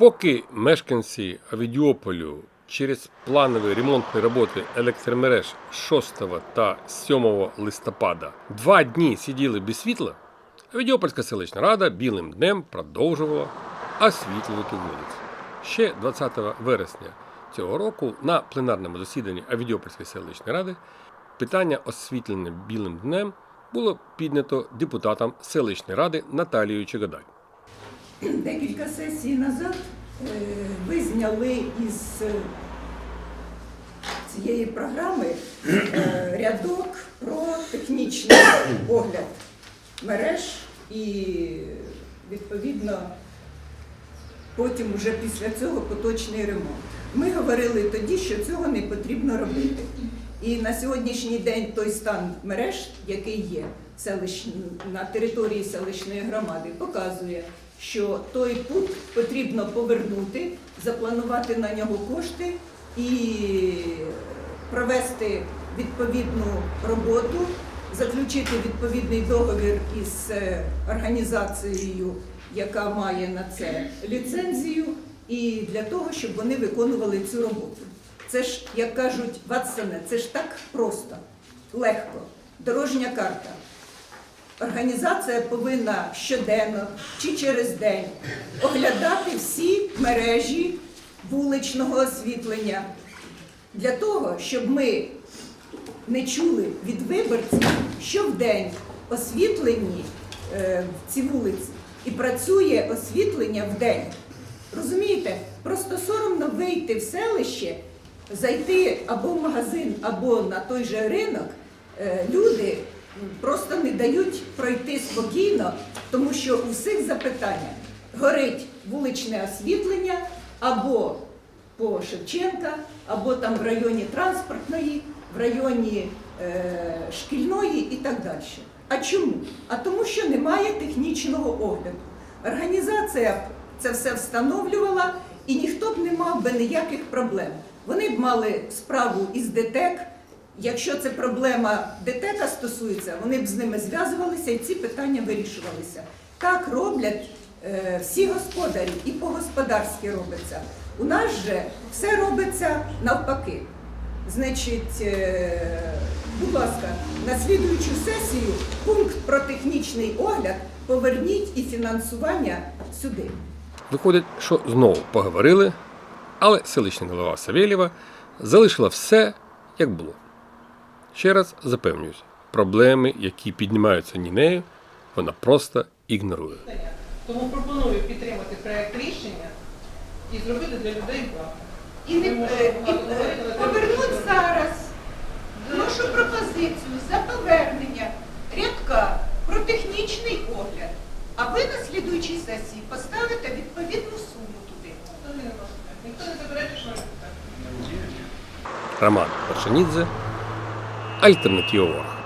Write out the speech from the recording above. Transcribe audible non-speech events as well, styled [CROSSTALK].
Поки мешканці Авідіополю через планові ремонтні роботи електромереж 6 та 7 листопада два дні сиділи без світла, Авідіопольська селищна рада білим днем продовжувала освітлювати вулиці. Ще 20 вересня цього року на пленарному засіданні Авідіопольської селищної ради питання освітлення білим днем було піднято депутатом селищної ради Наталією Чагодай. [CLEARS THROAT] Декілька сесій назад е, ви зняли із е, цієї програми е, рядок про технічний огляд мереж і відповідно потім уже після цього поточний ремонт. Ми говорили тоді, що цього не потрібно робити. І на сьогоднішній день той стан мереж, який є на території селищної громади, показує, що той пункт потрібно повернути, запланувати на нього кошти і провести відповідну роботу, заключити відповідний договір із е, організацією, яка має на це ліцензію, і для того, щоб вони виконували цю роботу. Це ж, як кажуть, Ватсоне, це ж так просто, легко. Дорожня карта. Організація повинна щоденно чи через день оглядати всі мережі вуличного освітлення для того, щоб ми не чули від виборців, що в день освітлені е, ці вулиці і працює освітлення в день. Розумієте? Просто соромно вийти в селище, зайти або в магазин, або на той же ринок. Е, Люди просто не дають пройти спокійно, тому що у всіх запитання горить вуличне освітлення або по Шевченка, або там в районі транспортної, в районі е, шкільної і так далі. А чому? А тому, що немає технічного огляду. Організація це все встановлювала, і ніхто б не мав би ніяких проблем. Вони б мали справу із ДТЕК. Якщо це проблема ДТЕКа стосується, вони б з ними зв'язувалися і ці питання вирішувалися. Так роблять е, всі господарі і по-господарськи робиться. У нас же все робиться навпаки. Значить, е, будь ласка, на слідуючу сесію пункт про технічний огляд поверніть і фінансування сюди. Виходить, що знову поговорили, але селищна голова Савєлєва залишила все, як було. Ще раз запевнююсь, проблеми, які піднімаються Нінею, вона просто ігнорує. Тому пропоную підтримати проект рішення і зробити для людей благо. І, не, е, е, повернуть зараз. Вношу пропозицію за повернення рядка про технічний огляд. А ви на слідуючій сесії поставите відповідну суму туди. Ніхто не може. Ніхто не заперечує, що може так. Роман Паршанідзе, alternativo